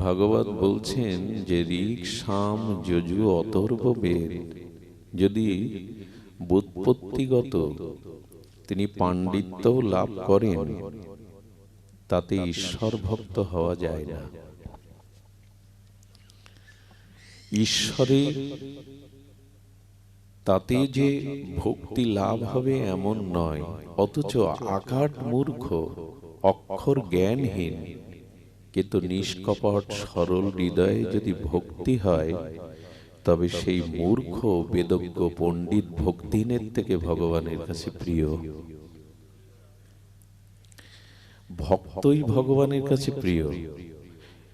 ভাগবত বলছেন যে ঋক সাম যজু অতর্ব বেদ। যদি বুৎপত্তিগত তিনি পাণ্ডিত্য লাভ করেন, তাতে ঈশ্বর ভক্ত হওয়া যায় না। ঈশ্বরে তাতে যে ভক্তি লাভ হবে এমন নয়, অথচ আকাট মূর্খ, অক্ষর জ্ঞানহীন। কিন্তু নিষ্কপট সরল হৃদয়ে যদি ভক্তি হয় তবে সেই মূর্খ বেদজ্ঞ পণ্ডিত ভক্তিহীনের থেকে ভগবানের কাছে প্রিয়। ভক্তই ভগবানের কাছে প্রিয়।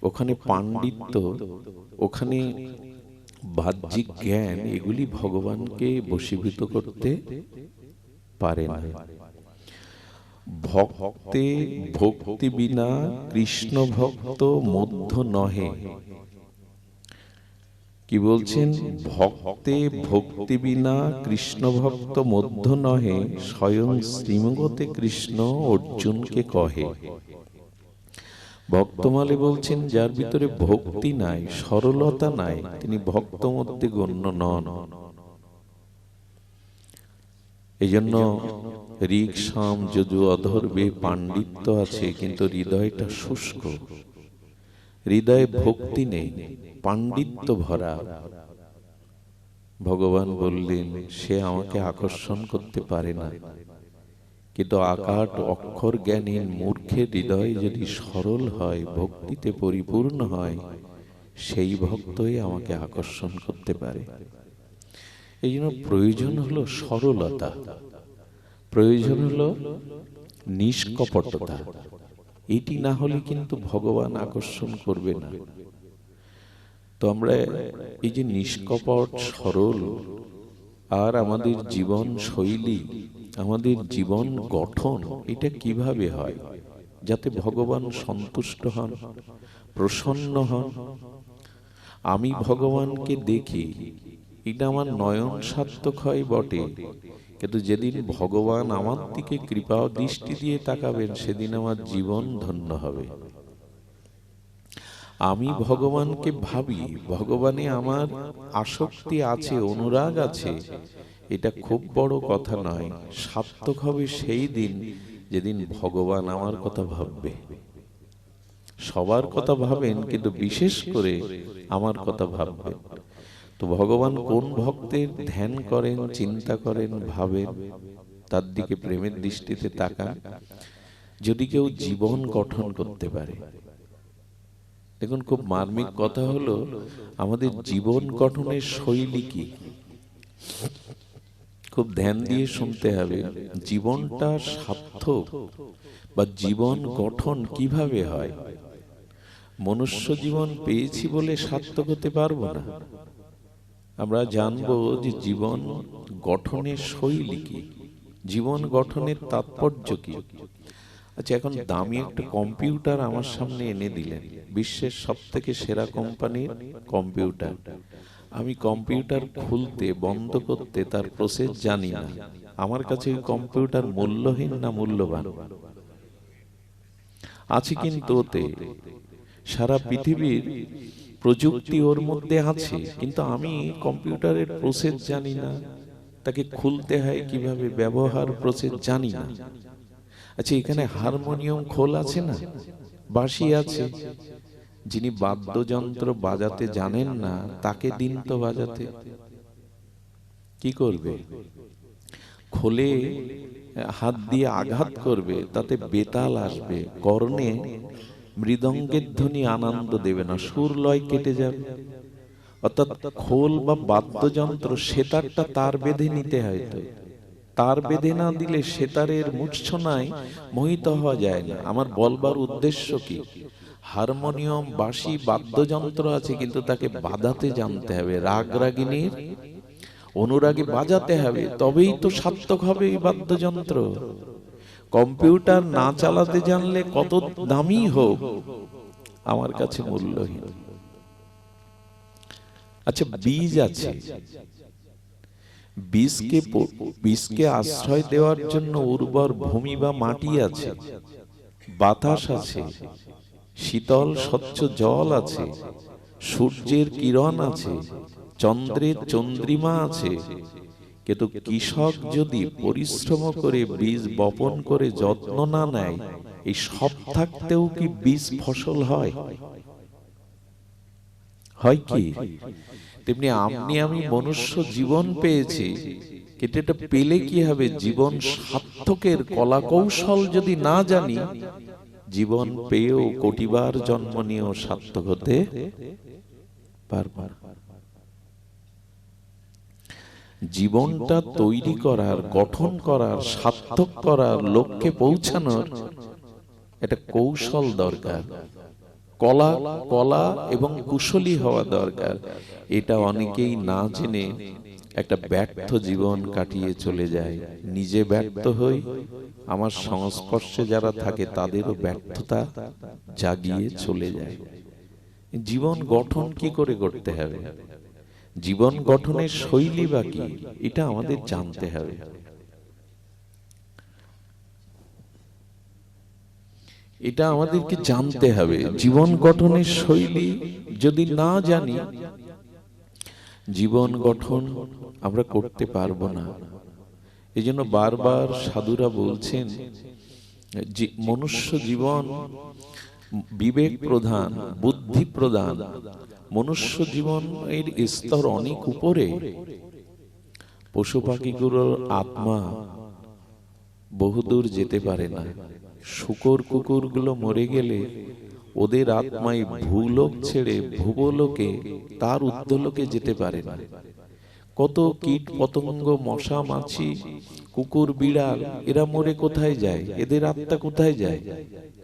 ওখানে পাণ্ডিত্য ওখানে বাহ্যিক জ্ঞান এগুলি ভগবানকে বশীভূত করতে পারে না। ভক্তে ভক্তি বিনা কৃষ্ণ ভক্ত মধ্য নহে। কি বলছেন? ভক্তে ভক্তি বিনা কৃষ্ণ ভক্ত মধ্য নহে, স্বয়ং শ্রীমগতে কৃষ্ণ অর্জুনকে কহে। ভক্তমালে বলছেন, যার ভিতরে ভক্তি নাই, সরলতা নাই, তিনি ভক্ত মধ্যে গণ্য নন। এই জন্য ঋক সাম যজু অধর্বে পাণ্ডিত্য আছে, কিন্তু হৃদয়টা শুষ্ক। হৃদয়ে ভক্তি নেই, পাণ্ডিত্য ভরা। ভগবান বললেন, সে আমাকে আকর্ষণ করতে পারে না। কিন্তু আকাট অক্ষর জ্ঞানীন মূর্খের হৃদয় যদি সরল হয়, ভক্তিতে পরিপূর্ণ হয়, সেই ভক্তই আমাকে আকর্ষণ করতে পারে। এই জন্য প্রয়োজন হলো সরলতা। প্রয়োজন হলো নিষ্কপটতা। এটি না হলে কিন্তু ভগবান আকর্ষণ করবে না। তো আমরা এই যে নিষ্কপট সরল আর আমাদের জীবন শৈলী আমাদের জীবন গঠন এটা কীভাবে হয়? যাতে ভগবান সন্তুষ্ট হন প্রসন্ন হন। আমি ভগবানকে দেখি এটা আমার নয়ন সার্থক হয় বটে। কিন্তু যেদিন ভগবান আমার দিকে কৃপা দৃষ্টি দিয়ে তাকাবেন সেদিন আমার জীবন ধন্য হবে। আমি ভগবানকে ভাবি ভগবানে আমার আসক্তি আছে অনুরাগ আছে। এটা খুব বড় কথা নয়। সার্থক হবে সেই দিন যেদিন ভগবান আমার কথা ভাববে। সবার কথা ভাবেন কিন্তু বিশেষ করে আমার কথা ভাববেন তো ভগবান কোন ভক্তের ধ্যান করেন, চিন্তা করেন ভাবেন তার দিকে প্রেমের দৃষ্টিতে তাকান? যদি কেউ জীবন গঠন করতে পারে। দেখুন, খুব মার্মিক কথা হলো, আমাদের জীবন গঠনের শৈলী কি? খুব ধ্যান দিয়ে শুনতে হবে, জীবনটা সার্থক বা জীবন গঠন কীভাবে হয়? মনুষ্য জীবন পেয়েছি বলে সার্থক হতে পারব না। আমরা জানব যে জীবন গঠনের শৈলী কি? জীবন গঠনের তাৎপর্য কি? আচ্ছা এখন দামি একটা কম্পিউটার আমার সামনে এনে দিলেন। বিশ্বের সব থেকে সেরা কোম্পানির কম্পিউটার। আমি কম্পিউটার খুলতে বন্ধ করতে তার প্রসেস জানি না। আমার কাছে ওই কম্পিউটার মূল্যহীন না মূল্যবান। আছে কিন্তু ওতে সারা পৃথিবীর প্রযুক্তি ওর মধ্যে আছে, কিন্তু আমি কম্পিউটারের প্রসেস জানি না, তাকে খুলতে হয় কীভাবে ব্যবহার প্রসেস জানি না। আচ্ছা এখানে হারমোনিয়াম খোল আছে না? বাঁশি আছে। যিনি বাদ্যযন্ত্র বাজাতে জানেন না, তাকে দিন তো বাজাতে। কি করবে? খোলে, হাত দিয়ে আঘাত করবে, তাতে বেতাল আসবে, কর্ণে মৃদঙ্গের ধ্বনি আনন্দ দেবে না, সুর লয় কেটে যাবে। অর্থাৎ খোল বা বাদ্যযন্ত্র সেতারটা তার বেঁধে নিতে হয়তো তার বেঁধে না দিলে সেতারের মূর্ছনায় মোহিত হওয়া যায় না। আমার বলবার উদ্দেশ্য কি? হারমোনিয়াম, বাঁশি, বাদ্যযন্ত্র আছে, কিন্তু তাকে বাজাতে জানতে হবে। রাগ রাগিনীর অনুরাগে বাজাতে হবে, তবেই তো সার্থক হবে এই বাদ্যযন্ত্র। কম্পিউটার না চালাতে জানলে কত দামি হোক, আমার কাছে মূল্যহীন। আচ্ছা বীজ আছে। বীজকে বীজকে আশ্রয় দেওয়ার জন্য উর্বর ভূমি বা মাটি আছে, বাতাস আছে, শীতল স্বচ্ছ জল আছে, সূর্যের কিরণ আছে, চন্দ্রের চন্দ্রিমা আছে কিন্তু কৃষক যদি পরিশ্রম করে বীজ বপন করে যত্ন না নেয়, এই সব থাকতেও কি বীজ ফসল হয়? হয় কি? তেমনি আপনি আমি মনুষ্য জীবন পেয়েছি, কিন্তু এটা পেলে কি হবে? জীবন সার্থকের কলা কৌশল যদি না জানি, জীবন পেয়েও কোটিবার জন্ম নিয়েও সার্থক হতে পারব না। জীবনটা তৈরি করার গঠন করার সার্থক করার লক্ষ্যে পৌঁছানোর একটা কৌশল দরকার। কলা কলা এবং কুশলী হওয়া দরকার। এটা অনেকেই না জেনে একটা ব্যর্থ জীবন কাটিয়ে চলে যায়। নিজে ব্যর্থ হই আমার সংস্পর্শে যারা থাকে তাদেরও ব্যর্থতা জাগিয়ে চলে যায়। জীবন গঠন কি করে করতে হবে? জীবন গঠনের শৈলী বা কি? এটা আমাদের জানতে হবে। এটা আমাদেরকে জানতে হবে। জীবন গঠনের শৈলী যদি না জানি জীবন গঠন আমরা করতে পারব না। এই জন্য বারবার সাধুরা বলছেন যে মনুষ্য জীবন বিবেক প্রধান, বুদ্ধি প্রধান, মনুষ্য জীবনের স্তর অনেক উপরে। পশু পাখিগুলোর আত্মা বহুদূর যেতে পারে না। শুকর কুকুরগুলো মরে গেলে ওদের আত্মায় ভূলোক ছেড়ে ভুবলোকে, তার উদ্যলোকে যেতে পারে না। কত কীট, পতঙ্গ, মশা, মাছি, কুকুর, বিড়াল, এরা মরে কোথায় যায়? এদের আত্মা কোথায় যায়?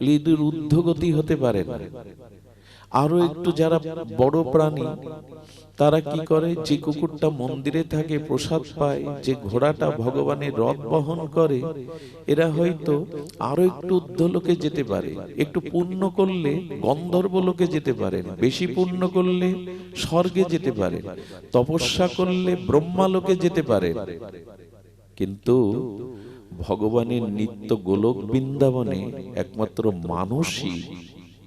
এদের ঊর্ধ্বগতি হতে পারে না। আরও একটু যারা বড় প্রাণী তারা কি করে? যে কুকুরটা মন্দিরে থাকে প্রসাদ পায় যে ঘোড়াটা ভগবানের রথ বহন করে এরা হয়তো আরও একটু ঊর্ধ্বলোকে যেতে পারে একটু পুণ্য করলে গন্ধর্ব লোকে যেতে পারেন বেশি পুণ্য করলে স্বর্গে যেতে পারে তপস্যা করলে ব্রহ্মালোকে যেতে পারে। কিন্তু ভগবানের নিত্য গোলক বৃন্দাবনে একমাত্র মানুষই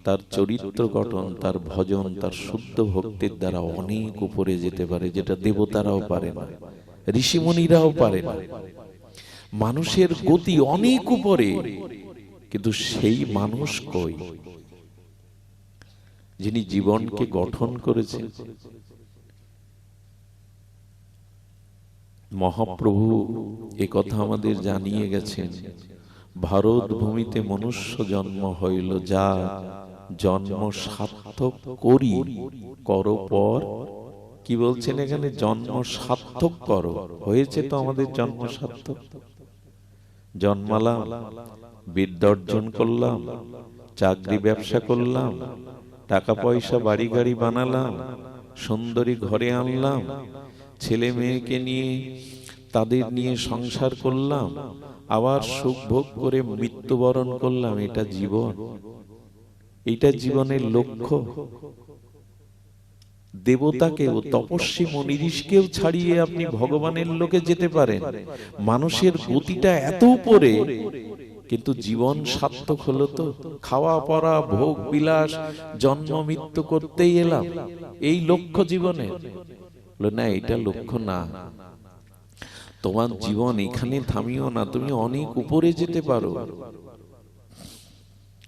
তার চরিত্র গঠন, তার ভজন, তার শুদ্ধ ভক্তির দ্বারা অনেক উপরে যেতে পারে, যেটা দেবতারাও পারে না ঋষিমণিরাও পারে না। মানুষের গতি অনেক উপরে, কিন্তু সেই মানুষ কই? যিনি জীবনকে গঠন করেছেন। মহাপ্রভু এ কথা আমাদের জানিয়ে গেছেন, ভারত ভূমিতে মনুষ্য জন্ম হইল যা জন্ম সার্থক করি, কর পর। কি বলছেন এখানে? জন্ম সার্থক করো। হয়েছে তো আমাদের জন্ম সার্থক জন্মালাম বিদ্যা অর্জন করলাম, চাকরি ব্যবসা করলাম টাকা পয়সা বাড়ি গাড়ি বানালাম, সুন্দরী ঘরে আনলাম, ছেলে মেয়েকে নিয়ে, তাদের নিয়ে সংসার করলাম, আবার সুখ ভোগ করে মৃত্যুবরণ করলাম, এটা জীবন। এটা জীবনের লক্ষ্য। দেবতাকেও তপস্বী মনিঋষকেও ছাড়িয়ে আপনি ভগবানের লোকে যেতে পারেন। মানুষের গতিটা এত উপরে। কিন্তু জীবন সার্থক হলো তো। খাওয়া পড়া ভোগ বিলাস জন্ম মৃত্যু করতেই এলাম। এই লক্ষ্য জীবনে না এটা লক্ষ্য না। তোমার জীবন এখানে থামিও না। তুমি অনেক উপরে যেতে পারো।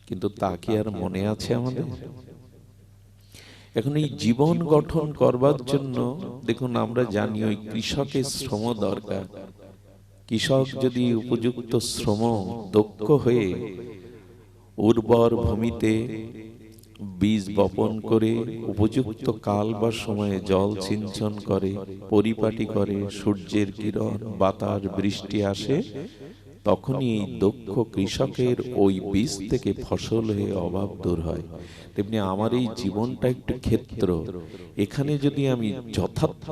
কিন্তু তা কি আর মনে আছে আমাদের? এখন এই জীবন গঠন করবার জন্য দেখুন আমরা জানি ওই কৃষকের শ্রম দরকার। কৃষক যদি উপযুক্ত শ্রম দক্ষ হয়ে উর্বর ভূমিতে বীজ বপন করে উপযুক্ত কাল বা সময়ে জল সিঞ্চন করে পরিপাটি করে সূর্যের কিরণ বাতাস বৃষ্টি আসে তখনই এই দক্ষ কৃষকের ওই বীজ থেকে ফসল হয়ে অভাব দূর হয়। তেমনি আমার এই জীবনটা একটু ক্ষেত্র। এখানে যদি আমি যথার্থ